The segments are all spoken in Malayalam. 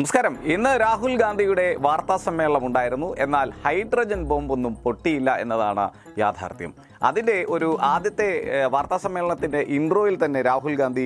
നമസ്കാരം. ഇന്ന് രാഹുൽ ഗാന്ധിയുടെ വാർത്താ സമ്മേളനം ഉണ്ടായിരുന്നു. എന്നാൽ ഹൈഡ്രജൻ ബോംബൊന്നും പൊട്ടിയില്ല എന്നതാണ് യാഥാർത്ഥ്യം. അതിന്റെ ഒരു ആദ്യത്തെ വാർത്താ സമ്മേളനത്തിന്റെ ഇൻട്രോയിൽ തന്നെ രാഹുൽ ഗാന്ധി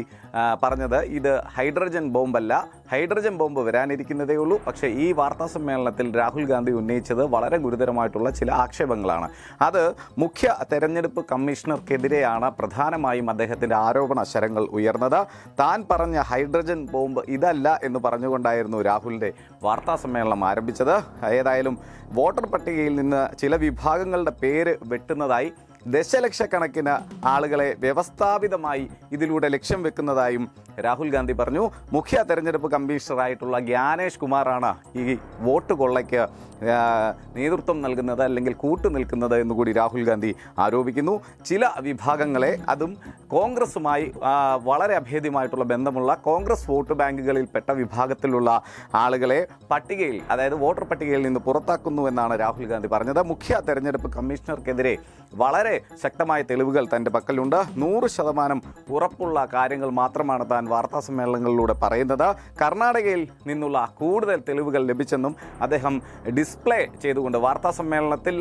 പറഞ്ഞത് ഇത് ഹൈഡ്രജൻ ബോംബല്ല. ഹൈഡ്രജൻ ബോംബ് വരാനിരിക്കുന്നതേ ഉള്ളൂ. പക്ഷേ ഈ വാർത്താ സമ്മേളനത്തിൽ രാഹുൽ ഗാന്ധി ഉന്നയിച്ചത് വളരെ ഗുരുതരമായിട്ടുള്ള ചില ആക്ഷേപങ്ങളാണ്. അത് മുഖ്യ തെരഞ്ഞെടുപ്പ് കമ്മീഷണർക്കെതിരെയാണ് പ്രധാനമായും അദ്ദേഹത്തിന്റെ ആരോപണ ശരങ്ങൾ ഉയർന്നത്. താൻ പറഞ്ഞ ഹൈഡ്രജൻ ബോംബ് ഇതല്ല എന്ന് പറഞ്ഞുകൊണ്ടായിരുന്നു രാഹുലിന്റെ വാർത്താ സമ്മേളനം ആരംഭിച്ചത്. ഏതായാലും വോട്ടർ പട്ടികയിൽ നിന്ന് ചില വിഭാഗങ്ങളുടെ പേര് വെട്ടുന്നതായി ദശലക്ഷക്കണക്കിന് ആളുകളെ വ്യവസ്ഥാപിതമായി ഇതിലൂടെ ലക്ഷ്യം വെക്കുന്നതായും രാഹുൽ ഗാന്ധി പറഞ്ഞു. മുഖ്യ തെരഞ്ഞെടുപ്പ് കമ്മീഷണറായിട്ടുള്ള ജ്ഞാനേഷ് കുമാറാണ് ഈ വോട്ട് കൊള്ളയ്ക്ക് നേതൃത്വം നൽകുന്നത് അല്ലെങ്കിൽ കൂട്ടു നിൽക്കുന്നത് എന്നുകൂടി രാഹുൽ ഗാന്ധി ആരോപിക്കുന്നു. ചില വിഭാഗങ്ങളെ അതും കോൺഗ്രസുമായി വളരെ അഭേദ്യമായിട്ടുള്ള ബന്ധമുള്ള കോൺഗ്രസ് വോട്ട് ബാങ്കുകളിൽ പെട്ട വിഭാഗത്തിലുള്ള ആളുകളെ പട്ടികയിൽ അതായത് വോട്ടർ പട്ടികയിൽ നിന്ന് പുറത്താക്കുന്നു എന്നാണ് രാഹുൽ ഗാന്ധി പറഞ്ഞത്. മുഖ്യ തെരഞ്ഞെടുപ്പ് കമ്മീഷണർക്കെതിരെ വളരെ ശക്തമായ തെളിവുകൾ തന്റെ പക്കലുണ്ട്. നൂറ് ശതമാനം ഉറപ്പുള്ള കാര്യങ്ങൾ മാത്രമാണ് താൻ വാർത്താ സമ്മേളനങ്ങളിലൂടെ പറയുന്നത്. കർണാടകയിൽ നിന്നുള്ള കൂടുതൽ തെളിവുകൾ ലഭിച്ചെന്നും അദ്ദേഹം ഡിസ്പ്ലേ ചെയ്തുകൊണ്ട് വാർത്താ സമ്മേളനത്തിൽ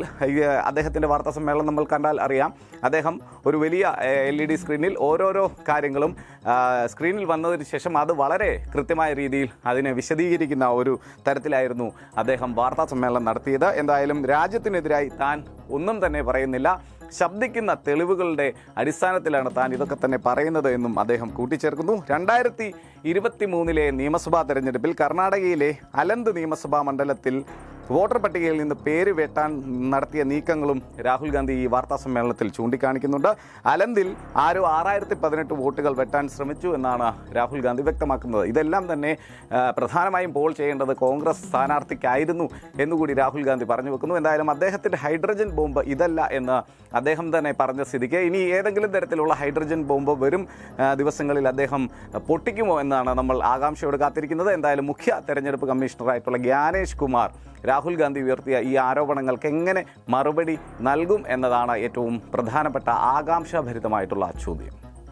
അദ്ദേഹത്തിന്റെ വാർത്താ സമ്മേളനം നമ്മൾ കണ്ടാൽ അറിയാം. അദ്ദേഹം ഒരു വലിയ എൽ ഇ ഡി സ്ക്രീനിൽ ഓരോരോ കാര്യങ്ങളും സ്ക്രീനിൽ വന്നതിന് ശേഷം അത് വളരെ കൃത്യമായ രീതിയിൽ അതിനെ വിശദീകരിക്കുന്ന ഒരു തരത്തിലായിരുന്നു അദ്ദേഹം വാർത്താ സമ്മേളനം നടത്തിയത്. എന്തായാലും രാജ്യത്തിനെതിരായി താൻ ഒന്നും തന്നെ പറയുന്നില്ല. ശബ്ദിക്കുന്ന തെളിവുകളുടെ അടിസ്ഥാനത്തിലാണ് താൻ ഇതൊക്കെ തന്നെ പറയുന്നത് എന്നും അദ്ദേഹം കൂട്ടിച്ചേർക്കുന്നു. രണ്ടായിരത്തി ഇരുപത്തി മൂന്നിലെ നിയമസഭാ തെരഞ്ഞെടുപ്പിൽ കർണാടകയിലെ അലന്ത് നിയമസഭാ മണ്ഡലത്തിൽ വോട്ടർ പട്ടികയിൽ നിന്ന് പേര് വെട്ടാൻ നടത്തിയ നീക്കങ്ങളും രാഹുൽ ഗാന്ധി ഈ വാർത്താ സമ്മേളനത്തിൽ ചൂണ്ടിക്കാണിക്കുന്നുണ്ട്. അലന്തിൽ ആരോ ആറായിരത്തി പതിനെട്ട് വോട്ടുകൾ വെട്ടാൻ ശ്രമിച്ചു എന്നാണ് രാഹുൽ ഗാന്ധി വ്യക്തമാക്കുന്നത്. ഇതെല്ലാം തന്നെ പ്രധാനമായും പോൾ ചെയ്യേണ്ടത് കോൺഗ്രസ് സ്ഥാനാർത്ഥിക്കായിരുന്നു എന്നുകൂടി രാഹുൽ ഗാന്ധി പറഞ്ഞു വെക്കുന്നു. എന്തായാലും അദ്ദേഹത്തിന്റെ ഹൈഡ്രജൻ ബോംബ് ഇതല്ല എന്ന് അദ്ദേഹം തന്നെ പറഞ്ഞ സ്ഥിതിക്ക് ഇനി ഏതെങ്കിലും തരത്തിലുള്ള ഹൈഡ്രജൻ ബോംബ് വരും ദിവസങ്ങളിൽ അദ്ദേഹം പൊട്ടിക്കുമോ എന്നാണ് നമ്മൾ ആകാംക്ഷയോട് കാത്തിരിക്കുന്നത്. എന്തായാലും മുഖ്യ തെരഞ്ഞെടുപ്പ് കമ്മീഷണറായിട്ടുള്ള ജ്ഞാനേഷ് കുമാർ രാഹുൽ ഗാന്ധി ഉയർത്തിയ ഈ ആരോപണങ്ങൾക്ക് എങ്ങനെ മറുപടി നൽകും എന്നതാണ് ഏറ്റവും പ്രധാനപ്പെട്ട ആകാംക്ഷാഭരിതമായിട്ടുള്ള ചോദ്യം.